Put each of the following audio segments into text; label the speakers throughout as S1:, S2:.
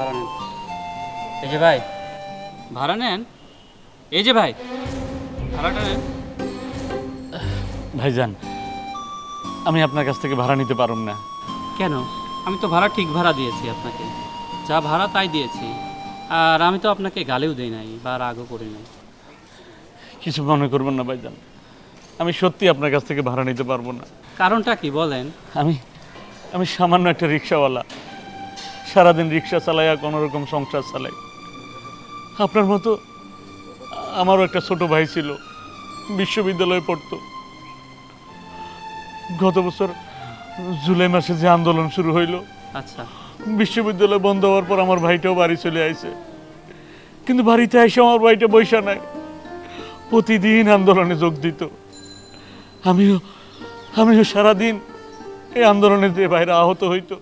S1: ভাড়া নেন। এই যে ভাই ভাড়া নেন? এই যে ভাই ভাড়াটা নেন।
S2: ভাইজান আমি আপনার কাছ থেকে ভাড়া নিতে পারুম না।
S1: কেন? আমি তো ভাড়া ঠিক ভাড়া দিয়েছি আপনাকে। যা ভাড়া তাই দিয়েছি। আর আমি তো আপনাকে গালেও দিই নাই বা রাগও করি নাই।
S2: কিছু মনে করবেন না ভাইজান। আমি সত্যি আপনার কাছ থেকে ভাড়া নিতে পারব না।
S1: কারণটা কি বলেন?
S2: আমি আমি সামান্য একটা রিক্সাওয়ালা। সারাদিন রিক্সা চালাই আর কোনো রকম সংসার চালাই আপনার মতো আমারও একটা ছোট ভাই ছিল বিশ্ববিদ্যালয়ে পড়তো। গত বছর জুলাই মাসে যে আন্দোলন শুরু হইল
S1: আচ্ছা।
S2: বিশ্ববিদ্যালয় বন্ধ হওয়ার পর আমার ভাইটাও বাড়ি চলে আইছে। কিন্তু বাড়িতে এসে আমার ভাইটা বৈশা নাই প্রতিদিন আন্দোলনে যোগ দিত। আমিও আমিও সারাদিন এই আন্দোলনে যে বাইরে আহত হইতো।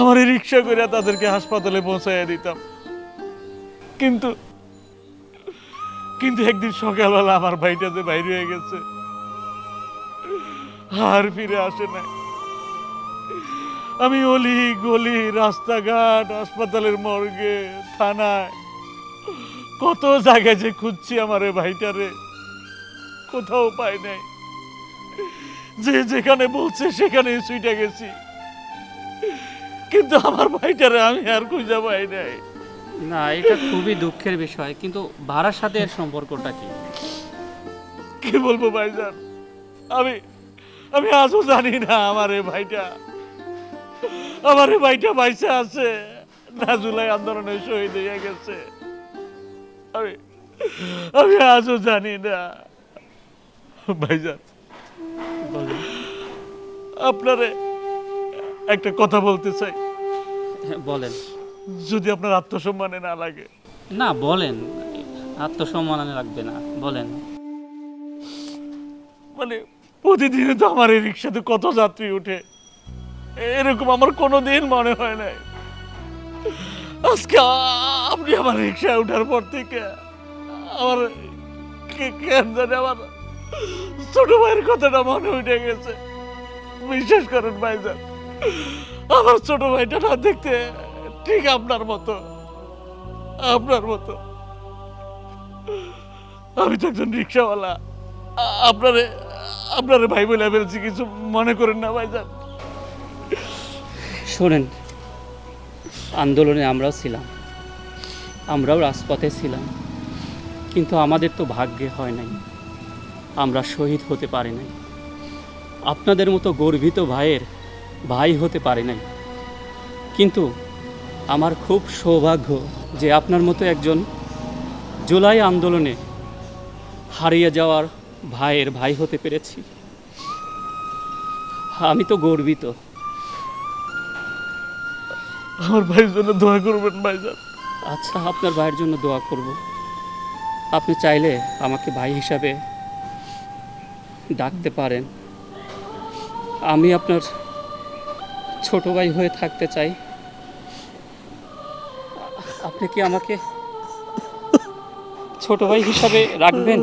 S2: আমার এই রিক্সা করে তাদেরকে হাসপাতালে পৌঁছাইয়া দিতাম। কিন্তু কিন্তু একদিন সকালবেলা আমার ভাইটা যে বাইরে হয়ে গেছে, আর ফিরে আসে নাই। আমি অলি গলি, রাস্তাঘাট, হাসপাতালের মর্গে, থানায়, কত জায়গায় যে খুঁজছি আমার ভাইটারে, কোথাও পাই নাই। যে যেখানে বলছে সেখানে সুইটা গেছি। কিন্তু আমার ভাইটারে আমি আর খুঁজে পাই নাই।
S1: না এটা খুবই দুঃখের বিষয় কিন্তু ভাড়ার সাথে এর সম্পর্কটা কি?
S2: কি বলব ভাইজান? আমি আমি আজও জানি না আমার এ ভাইটা আমার এ ভাইটা বাইসে আছে না জুলাই আন্দোলনে শহীদ হয়ে গেছে। আমি আমি আজও জানি না। ভাইজান আপনারে একটা কথা বলতে চাই।
S1: বলেন।
S2: যদি আপনার আত্মসম্মানে না লাগে।
S1: না বলেন। আত্মসম্মানে লাগবে না বলেন।
S2: মানে প্রতিদিনই তো আমার এই রিক্সাতে কত যাত্রী উঠে এরকম আমার কোনো দিন মনে হয় নাই। আজকে আপনি আমার রিক্সায় ওঠার পর থেকে আমার কে- কেন জানে আমার ছোট ভাইয়ের কথাটা মনে উঠে গেছে। বিশ্বাস করেন ভাইজান আমার ছোট ভাইটা না দেখতে ঠিক আপনার মতো। আপনার মতো। আমি তো একজন রিক্সাওয়ালা। আপনারে আপনারে ভাই বলে ফেলছি কিছু মনে করেন না ভাই ভাইজান।
S1: শোনেন, আন্দোলনে আমরাও ছিলাম। আমরাও রাজপথে ছিলাম। কিন্তু আমাদের তো ভাগ্যে হয় নাই। আমরা শহীদ হতে পারি নাই। আপনাদের মতো গর্বিত ভাইয়ের ভাই হতে পারি নাই। কিন্তু আমার খুব সৌভাগ্য যে আপনার মতো একজন জুলাই আন্দোলনে হারিয়ে যাওয়ার ভাইয়ের ভাই হতে পেরেছি। আমি তো গর্বিত।
S2: আমার ভাইয়ের জন্য দোয়া করবেন ভাইজান।
S1: আচ্ছা আপনার ভাইয়ের জন্য দোয়া করব। আপনি চাইলে আমাকে ভাই হিসাবে ডাকতে পারেন। আমি আপনার ছোট ভাই হয়ে থাকতে চাই। আপনি কি আমাকে ছোট ভাই হিসাবে রাখবেন?